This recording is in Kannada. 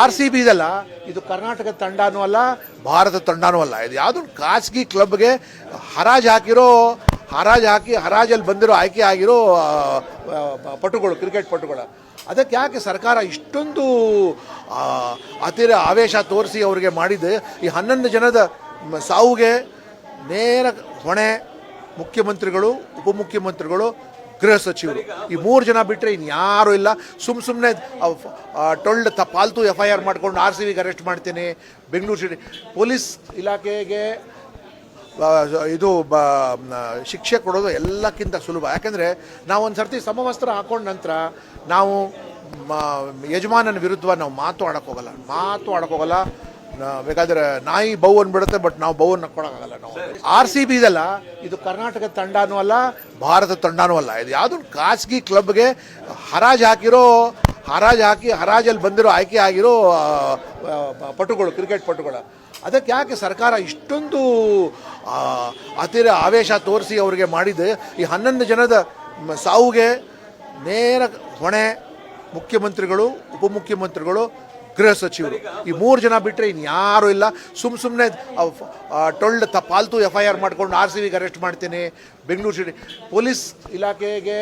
ಆರ್ ಸಿ ಬಿ ಇದಲ್ಲ, ಇದು ಕರ್ನಾಟಕ ತಂಡನೂ ಅಲ್ಲ ಭಾರತ ತಂಡನೂ ಅಲ್ಲ. ಇದು ಯಾವುದು ಖಾಸಗಿ ಕ್ಲಬ್ಗೆ ಹರಾಜು ಹಾಕಿರೋ, ಹರಾಜು ಹಾಕಿ, ಹರಾಜಲ್ಲಿ ಬಂದಿರೋ, ಆಯ್ಕೆ ಆಗಿರೋ ಪಟುಗಳು, ಕ್ರಿಕೆಟ್ ಪಟುಗಳು. ಅದಕ್ಕೆ ಯಾಕೆ ಸರ್ಕಾರ ಇಷ್ಟೊಂದು ಅತಿರ ಆವೇಶ ತೋರಿಸಿ ಅವರಿಗೆ ಮಾಡಿದ್ದು? ಈ ಹನ್ನೊಂದು ಜನದ ಸಾವುಗೆ ನೇರ ಹೊಣೆ ಮುಖ್ಯಮಂತ್ರಿಗಳು, ಉಪಮುಖ್ಯಮಂತ್ರಿಗಳು ಗೃಹ ಸಚಿವರು. ಈ ಮೂರು ಜನ ಬಿಟ್ಟರೆ ಇನ್ಯಾರೂ ಇಲ್ಲ. ಸುಮ್ಮ ಸುಮ್ಮನೆ ಟೊಳ್ಳು ತ, ಪಾಲ್ತು ಎಫ್ ಐ ಆರ್ ಮಾಡ್ಕೊಂಡು ಆರ್ ಸಿ ವಿಗೆ ಅರೆಸ್ಟ್ ಮಾಡ್ತೀನಿ. ಬೆಂಗಳೂರು ಸಿಟಿ ಪೊಲೀಸ್ ಇಲಾಖೆಗೆ ಇದು, ಬ ಶಿಕ್ಷೆ ಕೊಡೋದು ಎಲ್ಲಕ್ಕಿಂತ ಸುಲಭ. ಯಾಕೆಂದರೆ ನಾವು ಒಂದು ಸರ್ತಿ ಸಮವಸ್ತ್ರ ಹಾಕೊಂಡ ನಂತರ ನಾವು ಯಜಮಾನನ ವಿರುದ್ಧ ನಾವು ಮಾತು ಆಡೋಕ್ಕೋಗಲ್ಲ ಮಾತು ಆಡೋಕ್ಕೋಗಲ್ಲ ಬೇಕಾದ್ರೆ ನಾಯಿ ಬೌ ಅಂದ್ಬಿಡುತ್ತೆ ಬಟ್ ನಾವು ಬೌ ಕೊಡೋಕ್ಕಾಗಲ್ಲ ನಾವು. ಆರ್ ಸಿ ಬಿ ಇದಲ್ಲ, ಇದು ಕರ್ನಾಟಕ ತಂಡನೂ ಅಲ್ಲ, ಭಾರತ ತಂಡನೂ ಅಲ್ಲ. ಇದು ಯಾವುದು ಖಾಸಗಿ ಕ್ಲಬ್ಗೆ ಹರಾಜು ಹಾಕಿರೋ, ಹರಾಜು ಹಾಕಿ, ಹರಾಜಲ್ಲಿ ಬಂದಿರೋ, ಆಯ್ಕೆ ಆಗಿರೋ ಪಟುಗಳು, ಕ್ರಿಕೆಟ್ ಪಟುಗಳು. ಅದಕ್ಕೆ ಯಾಕೆ ಸರ್ಕಾರ ಇಷ್ಟೊಂದು ಅತಿರ ಆವೇಶ ತೋರಿಸಿ ಅವರಿಗೆ ಮಾಡಿದೆ? ಈ ಹನ್ನೊಂದು ಜನದ ಸಾವುಗೆ ನೇರ ಹೊಣೆ ಮುಖ್ಯಮಂತ್ರಿಗಳು, ಉಪಮುಖ್ಯಮಂತ್ರಿಗಳು ಗೃಹ ಸಚಿವರು. ಈ ಮೂರು ಜನ ಬಿಟ್ಟರೆ ಇನ್ಯಾರೂ ಇಲ್ಲ. ಸುಮ್ ಸುಮ್ಮನೆ ಟೊಳ್ಳು ತ, ಪಾಲ್ತು ಎಫ್ ಐ ಆರ್ ಮಾಡ್ಕೊಂಡು ಆರ್ ಸಿ ವಿಗೆ ಅರೆಸ್ಟ್ ಮಾಡ್ತೀನಿ. ಬೆಂಗಳೂರು ಸಿಟಿ ಪೊಲೀಸ್ ಇಲಾಖೆಗೆ